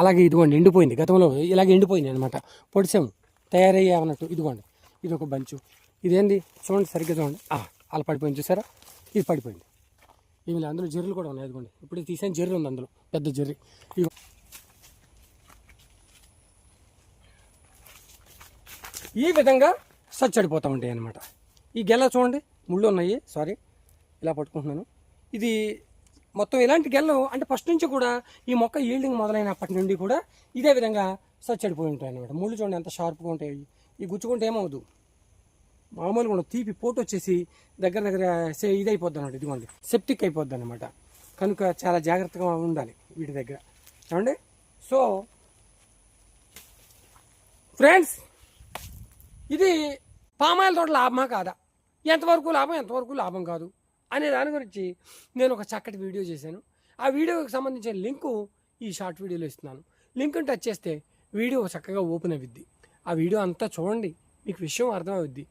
అలాగే ఇదిగోండి ఎండిపోయింది. గతంలో ఇలాగ ఎండిపోయింది అనమాట పొడిసాము తయారయ్యే అన్నట్టు. ఇదిగోండి ఇది ఒక బంచు. ఇదేంది? చూడండి సరిగ్గా చూడండి. అలా పడిపోయింది చూసారా? ఇది పడిపోయింది. ఏమి అందులో జర్రులు కూడా ఉన్నాయి. ఇదిగోండి ఇప్పుడు తీసాను. జర్రు ఉంది అందులో పెద్ద జర్రి. ఈ విధంగా సచ్చడిపోతూ ఉంటాయి అన్నమాట. ఈ గెల చూడండి ముళ్ళు ఉన్నాయి. సారీ ఇలా పట్టుకుంటున్నాను. ఇది మొత్తం ఇలాంటి గెల్లు అంటే ఫస్ట్ నుంచి కూడా ఈ మొక్క ఈల్డింగ్ మొదలైనప్పటి నుండి కూడా ఇదే విధంగా సచ్చడిపోయి ఉంటాయి అన్నమాట. ముళ్ళు చూడండి ఎంత షార్ప్గా ఉంటాయి. ఈ గుచ్చుకుంటే ఏమవుదు మామూలుగా ఉండదు. తీపి పోటు వచ్చేసి దగ్గర దగ్గర సే- ఇది అయిపోద్ది అనమాట ఇదిగోండి. సెప్టిక్ అయిపోద్ది అనమాట కనుక చాలా జాగ్రత్తగా ఉండాలి వీటి దగ్గర. చూడండి. సో ఫ్రెండ్స్ ఇది పామాయిల్ తోట లాభమా కాదా? ఎంతవరకు లాభం? ఎంతవరకు లాభం కాదు? అనే దాని గురించి నేను ఒక చక్కటి వీడియో చేశాను. ఆ వీడియోకి సంబంధించిన లింకు ఈ షార్ట్ వీడియోలో ఇస్తున్నాను. లింక్ని టచ్ చేస్తే వీడియో చక్కగా ఓపెన్ అవుద్ది ఆ వీడియో అంతా చూడండి మీకు విషయం అర్థమవుద్ది.